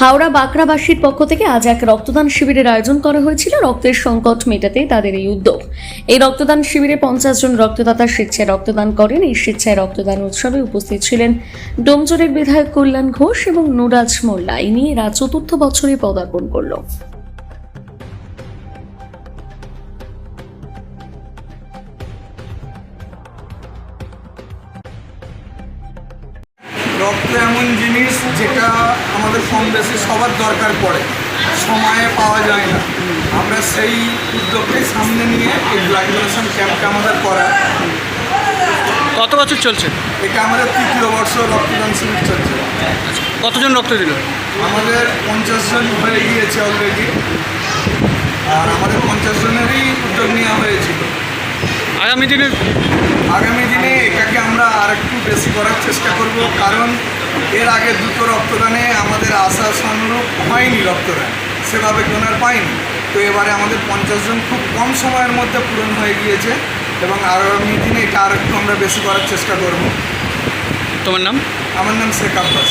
হাওড়া বাঁকড়াবাসীর পক্ষ থেকে আজ এক রক্তদান শিবিরের আয়োজন করা হয়েছিল। রক্তের সংকট মেটাতে তাদের এই উদ্যোগ। এই রক্তদান শিবিরে পঞ্চাশ জন রক্তদাতা স্বেচ্ছায় রক্তদান করেন। এই স্বেচ্ছায় রক্তদান উৎসবে উপস্থিত ছিলেন ডোমজোরের বিধায়ক কল্যাণ ঘোষ এবং নুরাজ মোল্লা। এই নিয়ে এরা চতুর্থ বছরে পদার্পণ করল। রক্ত এমন জিনিস যেটা আমাদের কম বেশি সবার দরকার পড়ে। সময়ে পাওয়া যায় না। আমরা সেই উদ্যোগকে সামনে নিয়ে এই ব্লাড ডোনেশন ক্যাম্পটা আমাদের করা। কত বছর চলছে? এটা আমাদের তৃতীয় বর্ষ রক্তদান শিবির চলছে। কতজন রক্ত দিল? আমাদের পঞ্চাশ জন হয়ে গিয়েছে অলরেডি আর আমাদের পঞ্চাশ জনেরই উদ্যোগ নেওয়া হয়েছিল। আগামী দিনে আগামী দিনে এটাকে আমরা আর একটু বেশি করার চেষ্টা করব কারণ এর আগে দুটো রক্তদানে আমাদের আশা অনুরূপ হয়নি রক্তদান সেভাবে ডোনার পাইনি। তো এবারে আমাদের পঞ্চাশ জন খুব কম সময়ের মধ্যে পূরণ হয়ে গিয়েছে এবং আগামী দিনে এটা আর একটু আমরা বেশি করার চেষ্টা করব। তোমার নাম? আমার নাম শেখ আব্বাস।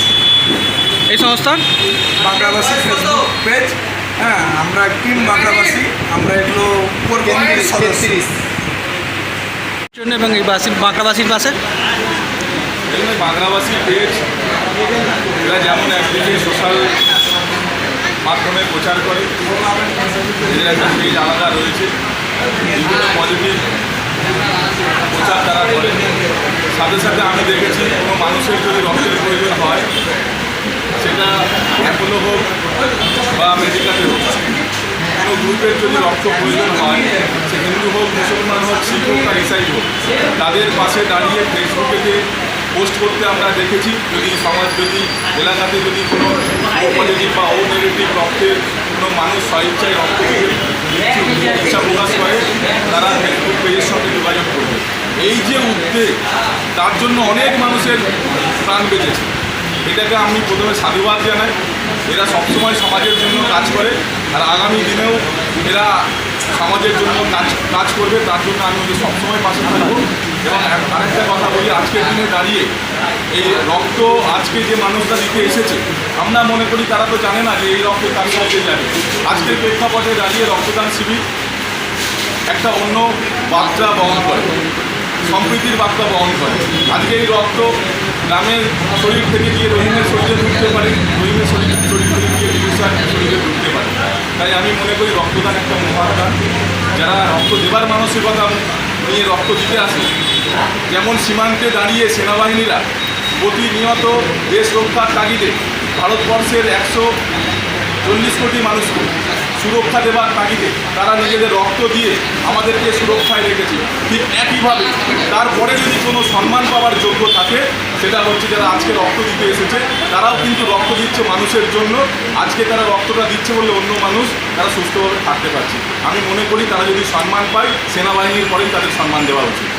এই সংস্থার বাংলাবাসী ফেসবুক পেজ। হ্যাঁ আমরা টিম বাংলাবাসী আমরা এগুলো সদস্য। জন্য এবং এই বাসী বাঁকড়াবাসীর এখানে বাংলাভাষী পেজ এরা যেমন একদিকে সোশ্যাল মাধ্যমে প্রচার করে, এদের একটা পেজ আলাদা রয়েছে। বিভিন্ন পজিটিভ প্রচার তারা করে। সাথে সাথে আমি দেখেছি কোনো মানুষের যদি রক্তের প্রয়োজন হয়, সেটা অ্যাপোলো হোক বা মেডিকেলে হোক, কোনো গ্রুপের যদি রক্ত প্রয়োজন হয় হিন্দু হোক, মুসলমান হোক, শিখ হোক আর ইসাই হোক, তাদের পাশে দাঁড়িয়ে ফেসবুকেতে পোস্ট করতে আমরা দেখেছি, যদি সমাজ, যদি এলাকাতে যদি কোনো পজিটিভ বা ও নেগেটিভ রক্তের কোনো মানুষ স্বইচ্ছায় রক্ত ইচ্ছা প্রকাশ করে, তারা ফেসবুক পেজের সঙ্গে যোগাযোগ করবে। এই যে উদ্যোগ তার জন্য অনেক মানুষের প্রাণ বেঁচেছে। এটাকে আমি প্রথমে সাধুবাদ জানাই। এরা সবসময় সমাজের জন্য কাজ করে, আর আগামী দিনেও এরা সমাজের জন্য কাজ কাজ করবে, তার জন্য আমি ওদের সবসময় পাশে থাকব। এবং আরেকটা কথা বলি, আজকের দিনে দাঁড়িয়ে এই রক্ত আজকে যে মানুষরা দিতে এসেছে, আমরা মনে করি তারা তো জানে না যে এই রক্ত তার সাথে যাবে। আজকের প্রেক্ষাপটে দাঁড়িয়ে রক্তদান শিবির একটা অন্য বার্তা বহন করে, সম্প্রীতির বার্তা বহন করে। আজকে এই রক্ত গ্রামের শরীর থেকে গিয়ে রহিমের শরীরে ঢুকতে পারে, রহিমের শরীর শরীর থেকে গিয়ে বিবেচার শরীরে ঢুকতে পারে। তাই আমি মনে করি রক্তদান একটা মহাদান। যারা রক্ত দেবার মানসিকতা নিয়ে রক্ত দিতে আসে, যেমন সীমান্তে দাঁড়িয়ে সেনাবাহিনীরা প্রতিনিয়ত দেশ রক্ষার তাগিদে ভারতবর্ষের একশো চল্লিশ কোটি মানুষকে সুরক্ষা দেবার তাগিদে তারা নিজেদের রক্ত দিয়ে আমাদেরকে সুরক্ষায় রেখেছে। ঠিক একইভাবে তারপরে যদি কোনো সম্মান পাওয়ার যোগ্য থাকে, সেটা হচ্ছে যারা আজকে রক্ত দিতে এসেছে, তারাও কিন্তু রক্ত দিচ্ছে মানুষের জন্য। আজকে তারা রক্তটা দিচ্ছে বলে অন্য মানুষ তারা সুস্থভাবে থাকতে পারছে। আমি মনে করি তারা যদি সম্মান পায়, সেনাবাহিনীর পরেই তাদের সম্মান দেওয়া উচিত।